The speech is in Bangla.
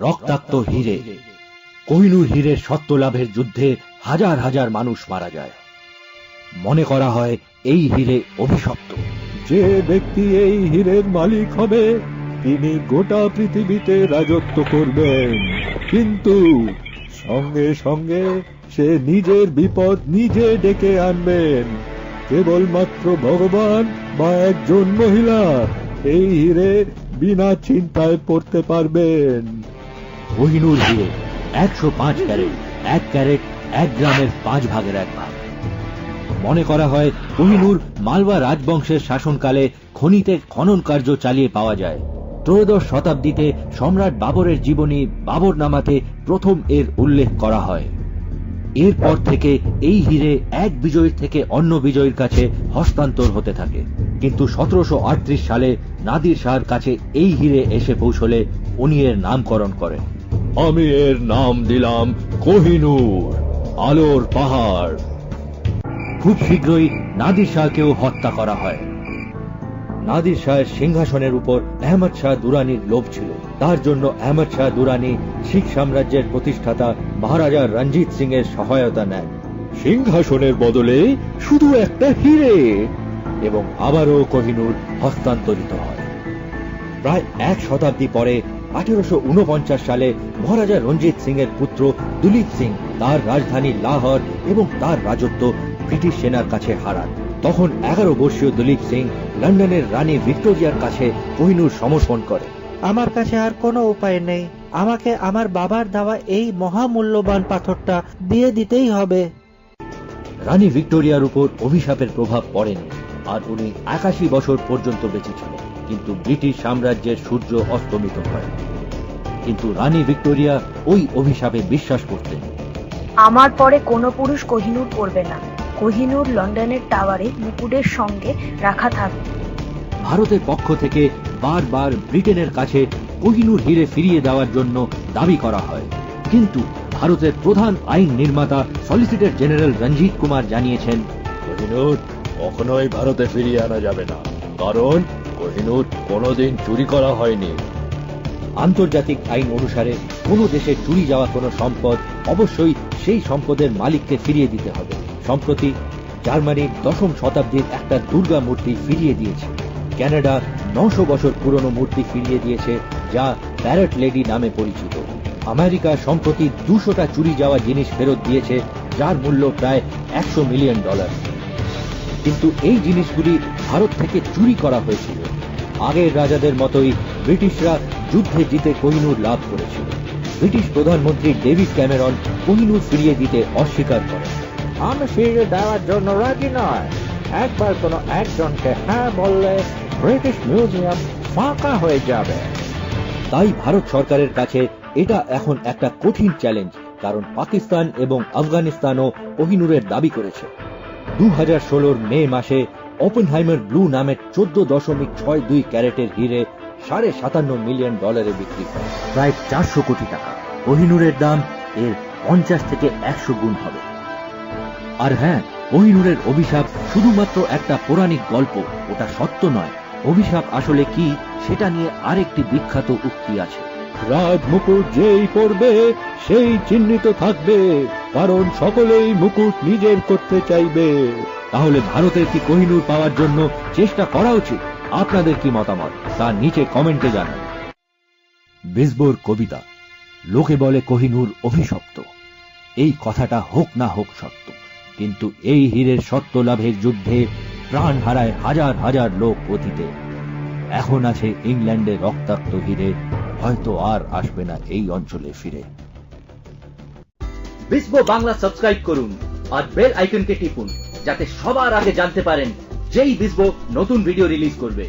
রক্তাক্ত হিরে। কোহিনুর হীরের সত্য লাভের যুদ্ধে হাজার হাজার মানুষ মারা যায়। মনে করা হয় এই হিরে অভিশপ্ত। যে ব্যক্তি এই হীরের মালিক হবে, তিনি গোটা পৃথিবীতে রাজত্ব করবেন। কিন্তু সঙ্গে সঙ্গে সে নিজের বিপদ নিজে ডেকে আনবেন। কেবলমাত্র ভগবান বা একজন মহিলা এই হীরে বিনা চিন্তায় পড়তে পারবেন। কোহিনুর হিরে একশো পাঁচ ক্যারেট, এক ক্যারেট, এক গ্রামের পাঁচ ভাগের এক ভাগ। মনে করা হয় কোহিনুর মালবা রাজবংশের শাসনকালে খনিতে খনন কার্য চালিয়ে পাওয়া যায়। ত্রয়োদশ শতাব্দীতে সম্রাট বাবরের জীবনী বাবর নামাতে প্রথম এর উল্লেখ করা হয়। এরপর থেকে এই হিরে এক বিজয়ীর থেকে অন্য বিজয়ীর কাছে হস্তান্তর হতে থাকে। কিন্তু সতেরোশো আটত্রিশ সালে নাদির শাহর কাছে এই হিরে এসে পৌঁছলে উনি এর নামকরণ করেন। আমি এর নাম দিলাম কোহিনুর আলোর পাহাড়। খুব শীঘ্রই নাদির শাহকেও হত্যা করা হয়। নাদির শাহের সিংহাসনের উপর আহমদ শাহ দুরানির লোভ ছিল। তার জন্য আহমদ শাহ দুরানি শিখ সাম্রাজ্যের প্রতিষ্ঠাতা মহারাজা রঞ্জিত সিং এর সহায়তা নেন। সিংহাসনের বদলে শুধু একটা হিরে। এবং আবারও কোহিনুর হস্তান্তরিত হয়। প্রায় এক শতাব্দী পরে আঠেরোশো সালে মহারাজা রঞ্জিত সিং এর পুত্র দুলীপ সিং তার রাজধানী লাহোর এবং তার রাজত্ব ব্রিটিশ সেনার কাছে হারান। তখন এগারো বর্ষীয় দলীপ সিং লন্ডনের রানী ভিক্টোরিয়ার কাছে কোহিনুর সমর্পণ করে আমার কাছে আর কোনো উপায় নেই। আমাকে আমার বাবার দেওয়া এই মহামূল্যবান পাথরটা দিয়ে দিতেই হবে। রানী ভিক্টোরিয়ার উপর অভিশাপের প্রভাব পড়েনি আর উনি একাশি বছর পর্যন্ত বেঁচে ছিলেন। কিন্তু ব্রিটিশ সাম্রাজ্যের সূর্য অস্তমিত হয়। কিন্তু রানী ভিক্টোরিয়া ওই অভিশাপে বিশ্বাস করতেন। আমার পরে কোনো পুরুষ কোহিনূর পরবে না। কোহিনূর লন্ডনের টাওয়ারে মুকুটের সঙ্গে রাখা থাকবে। ভারতের পক্ষ থেকে বারবার ব্রিটেনের কাছে কোহিনুর হিরে ফিরিয়ে দেওয়ার জন্য দাবি করা হয়। কিন্তু ভারতের প্রধান আইন নির্মাতা সলিসিটর জেনারেল রঞ্জিত কুমার জানিয়েছেন কোহিনুর কখনোই ভারতে ফিরিয়ে আনা যাবে না। কারণ কোহিনুর কোনোদিন চুরি করা হয়নি। আন্তর্জাতিক আইন অনুসারে কোনো দেশে চুরি যাওয়া কোনো সম্পদ অবশ্যই সেই সম্পদের মালিককে ফিরিয়ে দিতে হবে। সম্প্রতি জার্মানির দশম শতাব্দীর একটা দুর্গা মূর্তি ফিরিয়ে দিয়েছে। ক্যানাডা নশো বছর পুরনো মূর্তি ফিরিয়ে দিয়েছে, যা প্যারেট লেডি নামে পরিচিত। আমেরিকা সম্প্রতি দুশোটা চুরি যাওয়া জিনিস ফেরত দিয়েছে, যার মূল্য প্রায় একশো মিলিয়ন ডলার। কিন্তু এই জিনিসগুলি ভারত থেকে চুরি করা হয়েছিল। আগের রাজাদের মতোই ব্রিটিশরা যুদ্ধে জিতে কোহিনুর লাভ করেছিল। ব্রিটিশ প্রধানমন্ত্রী ডেভিড ক্যামেরন কোহিনুর ফিরিয়ে দিতে অস্বীকার করেন। আমি ফিরে দেওয়ার জন্য রাজি নয়। একবার কোনো একজনকে হ্যাঁ বললে ব্রিটিশ মিউজিয়াম ফাঁকা হয়ে যাবে। তাই ভারত সরকারের কাছে এটা এখন একটা কঠিন চ্যালেঞ্জ, কারণ পাকিস্তান এবং আফগানিস্তানও কোহিনুরের দাবি করেছে। দু হাজার ষোলোর মে মাসে ওপেনহাইমার ব্লু নামের চোদ্দ দশমিক ছয় দুই ক্যারেটের হিরে সাড়ে সাতান্ন মিলিয়ন ডলারে বিক্রি হয়। প্রায় চারশো কোটি টাকা। কোহিনুরের দাম এর পঞ্চাশ থেকে একশো গুণ হবে। আর হ্যাঁ কোহিনুরের অভিশাপ শুধুমাত্র একটা পৌরাণিক গল্প, ওটা সত্য নয়। অভিশাপ আসলে কি, সেটা নিয়ে আরেকটি বিখ্যাত উক্তি আছে। রাজ মুকুট যেই পড়বে সেই চিহ্নিত থাকবে, কারণ সকলেই মুকুট নিজের করতে চাইবে। তাহলে ভারতের কি কোহিনুর পাওয়ার জন্য চেষ্টা করা উচিত? আপনাদের কি মতামত? তা নিচে কমেন্টে জানান। বিজবোর কবিতা, লোকে বলে কোহিনুর অভিশপ্ত। এই কথাটা হোক না হোক সত্য, কিন্তু এই হীরের সত্য লাভের যুদ্ধে প্রাণ হারায় হাজার হাজার লোক অতীতে। এখন আছে ইংল্যান্ডে রক্তাক্ত হীরে হয়তো আর আসবে না এই অঞ্চলে ফিরে। বিশ্ব বাংলা সাবস্ক্রাইব করুন আর বেল আইকনকে টিপুন, যাতে সবার আগে জানতে পারেন যেই বিসবো নতুন ভিডিও রিলিজ করবে।